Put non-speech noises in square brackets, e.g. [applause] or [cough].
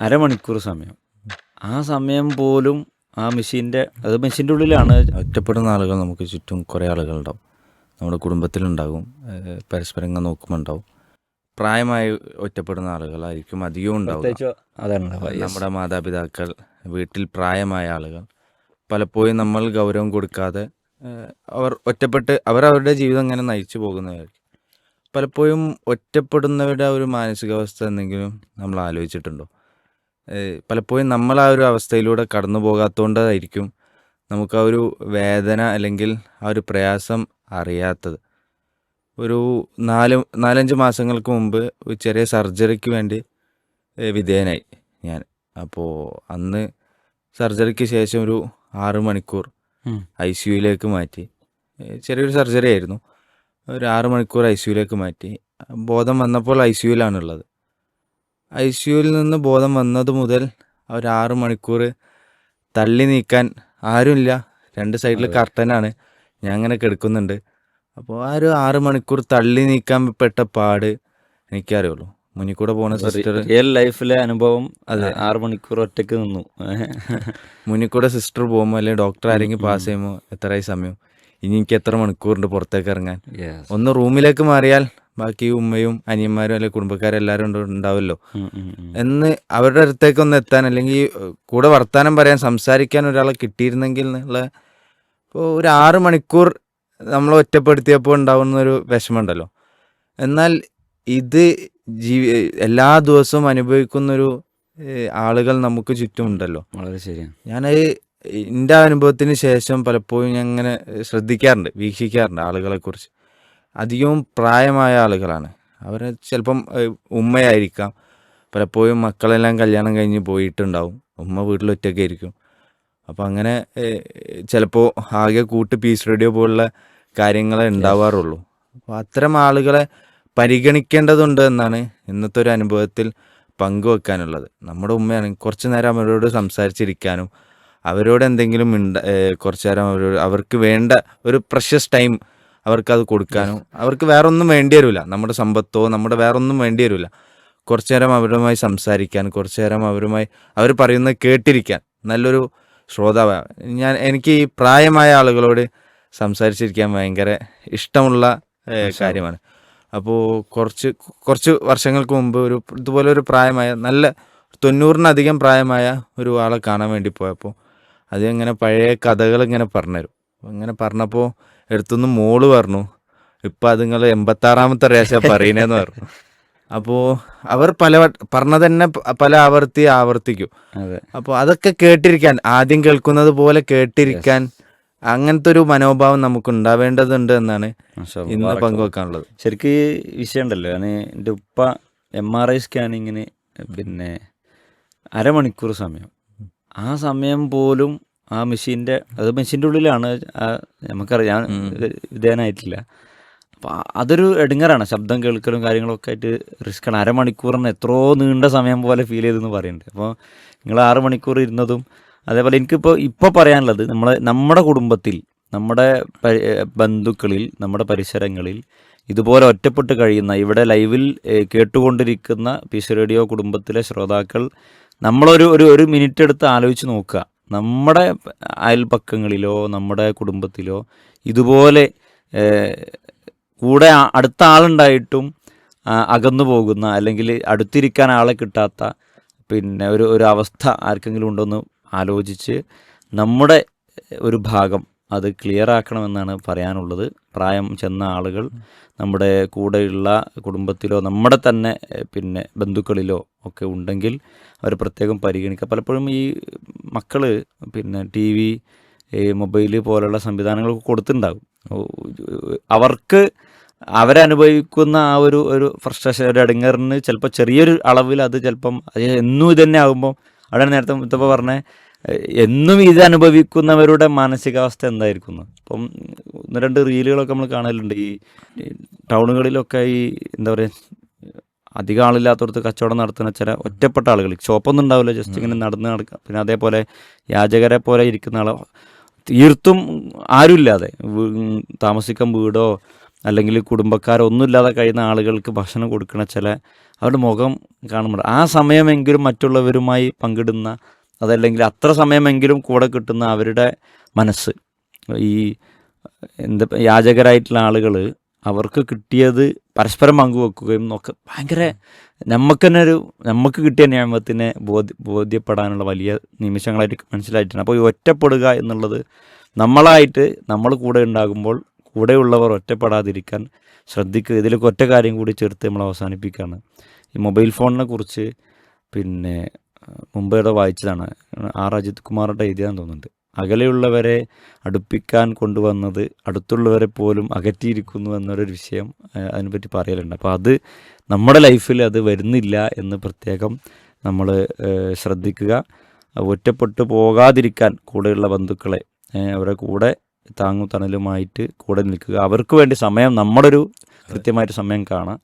അരമണിക്കൂർ സമയം. ആ സമയം പോലും ആ മെഷീന്റെ അത് മെഷീന്റെ ഉള്ളിലാണ് ഒറ്റപ്പെടുന്ന ആളുകൾ നമുക്ക് ചുറ്റും കുറേ ആളുകളുണ്ടാവും. നമ്മുടെ കുടുംബത്തിലുണ്ടാകും. പരസ്പരം നോക്കുമ്പോൾ ഉണ്ടാവും. പ്രായമായി ഒറ്റപ്പെടുന്ന ആളുകളായിരിക്കും അധികവും ഉണ്ടാവും നമ്മുടെ മാതാപിതാക്കൾ വീട്ടിൽ പ്രായമായ ആളുകൾ. പലപ്പോഴും നമ്മൾ ഗൗരവം കൊടുക്കാതെ അവർ ഒറ്റപ്പെട്ട് അവർ അവരുടെ ജീവിതം ഇങ്ങനെ നയിച്ചു പോകുന്നവരായിരിക്കും പലപ്പോഴും ഒറ്റപ്പെടുന്നവരുടെ ആ ഒരു മാനസികാവസ്ഥ എന്തെങ്കിലും നമ്മൾ ആലോചിച്ചിട്ടുണ്ടോ? പലപ്പോഴും നമ്മൾ ആ ഒരു അവസ്ഥയിലൂടെ കടന്നു പോകാത്തതുകൊണ്ടായിരിക്കും നമുക്ക് ആ ഒരു വേദന അല്ലെങ്കിൽ ആ ഒരു പ്രയാസം അറിയാത്തത്. ഒരു നാല് നാലഞ്ച് മാസങ്ങൾക്ക് മുമ്പ് ഒരു ചെറിയ സർജറിക്ക് വേണ്ടി വിധേയനായി ഞാൻ. അപ്പോൾ അന്ന് സർജറിക്ക് ശേഷം ഒരു ആറ് മണിക്കൂർ. ഐ സിയുയിലേക്ക് മാറ്റി. ചെറിയൊരു സർജറി ആയിരുന്നു. ഒരു ആറ് മണിക്കൂർ ഐ സിയുയിലേക്ക് മാറ്റി. ബോധം വന്നപ്പോൾ ഐ സിയുയിലാണുള്ളത് ഐ സിയുയിൽ നിന്ന് ബോധം വന്നത് മുതൽ അവർ ഒരു ആറ് മണിക്കൂർ തള്ളി നീക്കാൻ ആരുമില്ല. രണ്ട് സൈഡിൽ. കർട്ടനാണ്. ഞാൻ അങ്ങനെ കിടക്കുന്നുണ്ട്. അപ്പോൾ ആ ഒരു ആറ് മണിക്കൂർ തള്ളി നീക്കാൻ പെട്ട പാട് എനിക്കറിയുള്ളൂ. മുന്നിൽ പോണ പോകുന്ന സിസ്റ്റർ റിയൽ ലൈഫിലെ അനുഭവം അതെ. ആറ് മണിക്കൂർ ഒറ്റയ്ക്ക് നിന്നു. [laughs] മുന്നിൽ കൂടെ സിസ്റ്റർ പോകുമ്പോൾ അല്ലെങ്കിൽ ഡോക്ടർ ആരെങ്കിലും പാസ് ചെയ്യുമ്പോൾ എത്രയായി സമയം? ഇനി എനിക്ക് എത്ര മണിക്കൂറുണ്ട് പുറത്തേക്ക് ഇറങ്ങാൻ? ഒന്ന് റൂമിലേക്ക് മാറിയാൽ ബാക്കി ഉമ്മയും അനിയന്മാരും അല്ലെങ്കിൽ കുടുംബക്കാരും എല്ലാവരും ഉണ്ട് ഉണ്ടാവുമല്ലോ. എന്ന് അവരുടെ അടുത്തേക്ക് ഒന്ന് എത്താൻ അല്ലെങ്കിൽ കൂടെ വർത്താനം പറയാൻ സംസാരിക്കാൻ ഒരാളെ കിട്ടിയിരുന്നെങ്കിൽ എന്നുള്ള ഇപ്പോൾ ഒരു ആറ് മണിക്കൂർ നമ്മൾ ഒറ്റപ്പെടുത്തിയപ്പോൾ ഉണ്ടാവുന്ന ഒരു വിഷമമുണ്ടല്ലോ. എന്നാൽ ഇത് ജീവി എല്ലാ ദിവസവും അനുഭവിക്കുന്നൊരു ആളുകൾ നമുക്ക് ചുറ്റുമുണ്ടല്ലോ വളരെ ശരിയാണ് ഞാനത് എന്റെ അനുഭവത്തിന് ശേഷം പലപ്പോഴും ഞാൻ ഇങ്ങനെ ശ്രദ്ധിക്കാറുണ്ട് വീക്ഷിക്കാറുണ്ട് ആളുകളെക്കുറിച്ച് അധികവും പ്രായമായ ആളുകളാണ്. അവർ ചിലപ്പം ഉമ്മയായിരിക്കാം. പലപ്പോഴും മക്കളെല്ലാം കല്യാണം കഴിഞ്ഞ് പോയിട്ടുണ്ടാവും. ഉമ്മ വീട്ടിൽ ഒറ്റയ്ക്ക് ആയിരിക്കും. അപ്പോൾ അങ്ങനെ ചിലപ്പോൾ ആകെ കൂട്ട് പീസ് റേഡിയോ പോലുള്ള കാര്യങ്ങളെ ഉണ്ടാവാറുള്ളൂ. അപ്പോൾ അത്തരം ആളുകളെ പരിഗണിക്കേണ്ടതുണ്ട് എന്നാണ് ഇന്നത്തെ ഒരു അനുഭവത്തിൽ പങ്കുവെക്കാനുള്ളത്. നമ്മുടെ ഉമ്മയാണ് കുറച്ച് നേരം അവരോട് സംസാരിച്ചിരിക്കാനും അവരോട് എന്തെങ്കിലും കുറച്ച് നേരം അവരോട് അവർക്ക് വേണ്ട ഒരു പ്രഷ്യസ് ടൈം അവർക്കത് കൊടുക്കാനോ അവർക്ക് വേറെ ഒന്നും വേണ്ടി വരില്ല നമ്മുടെ സമ്പത്തോ നമ്മുടെ വേറെ ഒന്നും വേണ്ടി വരില്ല കുറച്ചു നേരം അവരുമായി സംസാരിക്കാൻ കുറച്ചു നേരം അവരുമായി അവർ പറയുന്നത് കേട്ടിരിക്കാൻ നല്ലൊരു ശ്രോതാവ. ഞാൻ എനിക്ക് ഈ പ്രായമായ ആളുകളോട് സംസാരിച്ചിരിക്കാൻ ഭയങ്കര ഇഷ്ടമുള്ള കാര്യമാണ്. അപ്പോൾ കുറച്ച് കുറച്ച് വർഷങ്ങൾക്ക് മുമ്പ് ഒരു ഇതുപോലെ ഒരു പ്രായമായ നല്ല തൊണ്ണൂറിനധികം പ്രായമായ ഒരു ആളെ കാണാൻ വേണ്ടി പോയപ്പോൾ അതിങ്ങനെ പഴയ കഥകൾ ഇങ്ങനെ പറഞ്ഞുതരും. അങ്ങനെ പറഞ്ഞപ്പോൾ എടുത്തുനിന്ന് മോൾ പറഞ്ഞു ഇപ്പം അത് നിങ്ങൾ എൺപത്താറാമത്തെ റേഷ പറയണേന്ന് പറഞ്ഞു അപ്പോ അവർ പല പറഞ്ഞത് തന്നെ പല ആവർത്തി ആവർത്തിക്കും അപ്പോൾ അതൊക്കെ കേട്ടിരിക്കാൻ ആദ്യം കേൾക്കുന്നത് പോലെ കേട്ടിരിക്കാൻ അങ്ങനത്തെ ഒരു മനോഭാവം നമുക്ക് ഉണ്ടാവേണ്ടതുണ്ട് എന്നാണ്. ഇന്ന്. പങ്കുവെക്കാനുള്ളത് ശരിക്കും ഈ വിഷയം ഉണ്ടല്ലോ ഞാൻ എന്റെ ഉപ്പ എം ആർ ഐ സ്കാനിങ്ങിന് പിന്നെ അരമണിക്കൂർ സമയം ആ സമയം പോലും ആ മെഷീന്റെ അത് മെഷീന്റെ ഉള്ളിലാണ് നമുക്കറിയാം വിധേയനായിട്ടില്ല അപ്പോൾ അതൊരു എടുങ്ങറാണ്. ശബ്ദം കേൾക്കലും കാര്യങ്ങളൊക്കെ ആയിട്ട് റിസ്ക് റിസ്ക്കാണ് അരമണിക്കൂറിന് എത്രയോ നീണ്ട സമയം പോലെ ഫീൽ ചെയ്തെന്ന് പറയുന്നുണ്ട്. അപ്പോൾ നിങ്ങൾ ആറ് മണിക്കൂർ ഇരുന്നതും അതേപോലെ എനിക്കിപ്പോൾ ഇപ്പോൾ പറയാനുള്ളത് നമ്മൾ നമ്മുടെ കുടുംബത്തിൽ നമ്മുടെ ബന്ധുക്കളിൽ നമ്മുടെ പരിസരങ്ങളിൽ ഇതുപോലെ ഒറ്റപ്പെട്ട് കഴിയുന്ന ഇവിടെ ലൈവിൽ കേട്ടുകൊണ്ടിരിക്കുന്ന കേട്ടുകൊണ്ടിരിക്കുന്ന പീസ് റേഡിയോ കുടുംബത്തിലെ ശ്രോതാക്കൾ നമ്മളൊരു ഒരു ഒരു മിനിറ്റ് എടുത്ത് ആലോചിച്ച് നോക്കുക. നമ്മുടെ അയൽപക്കങ്ങളിലോ നമ്മുടെ കുടുംബത്തിലോ ഇതുപോലെ കൂടെ അടുത്ത ആളുണ്ടായിട്ടും അകന്നു പോകുന്ന അല്ലെങ്കിൽ അടുത്തിരിക്കാൻ ആളെ കിട്ടാത്ത പിന്നെ ഒരു ഒരു അവസ്ഥ ആർക്കെങ്കിലും ഉണ്ടോയെന്ന് ആലോചിച്ച് നമ്മുടെ ഒരു ഭാഗം അത് ക്ലിയർ ആക്കണമെന്നാണ് പറയാനുള്ളത്. പ്രായം ചെന്ന ആളുകൾ നമ്മുടെ കൂടെയുള്ള കുടുംബത്തിലോ നമ്മുടെ തന്നെ പിന്നെ ബന്ധുക്കളിലോ ഒക്കെ ഉണ്ടെങ്കിൽ അവർ പ്രത്യേകം പരിഗണിക്കുക. പലപ്പോഴും ഈ മക്കൾ പിന്നെ ടി വി മൊബൈൽ പോലുള്ള സംവിധാനങ്ങളൊക്കെ കൊടുത്തിട്ടുണ്ടാകും അവർക്ക് അവരനുഭവിക്കുന്ന ആ ഒരു ഒരു ഫ്രസ്ട്രേഷൻ ഒരു അടങ്ങറിന് ചിലപ്പോൾ ചെറിയൊരു അളവിൽ അത് ചിലപ്പം എന്നും ഇതന്നെ തന്നെ ആകുമ്പോൾ അവിടെ നേരത്തെ മുത്തപ്പ പറഞ്ഞ എന്നും ഇത് അനുഭവിക്കുന്നവരുടെ മാനസികാവസ്ഥ എന്തായിരിക്കും അപ്പം ഇപ്പം ഒന്ന് രണ്ട് റീലുകളൊക്കെ നമ്മൾ കാണലുണ്ട്. ഈ ടൗണുകളിലൊക്കെ ഈ എന്താ പറയുക അധികം ആളില്ലാത്തടത്ത് കച്ചവടം നടത്തുന്ന ചില ഒറ്റപ്പെട്ട ആളുകൾ ഷോപ്പൊന്നും ഉണ്ടാവില്ല ജസ്റ്റ് ഇങ്ങനെ നടന്ന് നടക്കുക പിന്നെ അതേപോലെ യാചകരെ പോലെ ഇരിക്കുന്ന ആളോ തീർത്തും ആരുമില്ലാതെ താമസിക്കാൻ വീടോ അല്ലെങ്കിൽ കുടുംബക്കാരോ ഒന്നുമില്ലാതെ കഴിയുന്ന ആളുകൾക്ക് ഭക്ഷണം കൊടുക്കുന്ന ചില അവരുടെ മുഖം കാണുമ്പോൾ ആ സമയമെങ്കിലും മറ്റുള്ളവരുമായി പങ്കിടുന്ന അതല്ലെങ്കിൽ അത്ര സമയമെങ്കിലും കൂടെ കിട്ടുന്ന അവരുടെ മനസ്സ്. ഈ എന്താ യാചകരായിട്ടുള്ള ആളുകൾ അവർക്ക് കിട്ടിയത് പരസ്പരം പങ്കുവെക്കുകയും ഒക്കെ ഭയങ്കര നമുക്ക് തന്നെ ഒരു നമുക്ക് കിട്ടിയ നിയമത്തിനെ ബോധ്യ ബോധ്യപ്പെടാനുള്ള വലിയ നിമിഷങ്ങളായിട്ട് മനസ്സിലായിട്ടാണ്. അപ്പോൾ ഈ ഒറ്റപ്പെടുക എന്നുള്ളത് നമ്മളായിട്ട് നമ്മൾ കൂടെ ഉണ്ടാകുമ്പോൾ കൂടെയുള്ളവർ ഒറ്റപ്പെടാതിരിക്കാൻ ശ്രദ്ധിക്കുക. ഇതിലേക്ക് ഒറ്റ കാര്യം കൂടി ചേർത്ത് നമ്മൾ അവസാനിപ്പിക്കുകയാണ് ഈ മൊബൈൽ ഫോണിനെ കുറിച്ച് പിന്നെ മുമ്പ് ഇവിടെ വായിച്ചതാണ്. ആർ അജിത് കുമാറിന്റെ എഴുതിയാന്ന് തോന്നുന്നുണ്ട്. അകലെയുള്ളവരെ അടുപ്പിക്കാൻ കൊണ്ടുവന്നത് അടുത്തുള്ളവരെ പോലും അകറ്റിയിരിക്കുന്നു എന്നൊരു വിഷയം അതിനെപ്പറ്റി പറയലുണ്ട്. അപ്പോൾ അത് നമ്മുടെ ലൈഫിൽ അത് വരുന്നില്ല എന്ന് പ്രത്യേകം നമ്മൾ ശ്രദ്ധിക്കുക. ഒറ്റപ്പെട്ടു പോകാതിരിക്കാൻ കൂടെയുള്ള ബന്ധുക്കളെ അവരുടെ കൂടെ താങ്ങും തണലുമായിട്ട് കൂടെ നിൽക്കുക. അവർക്ക് വേണ്ടി സമയം നമ്മളൊരു കൃത്യമായിട്ട് സമയം കാണാം.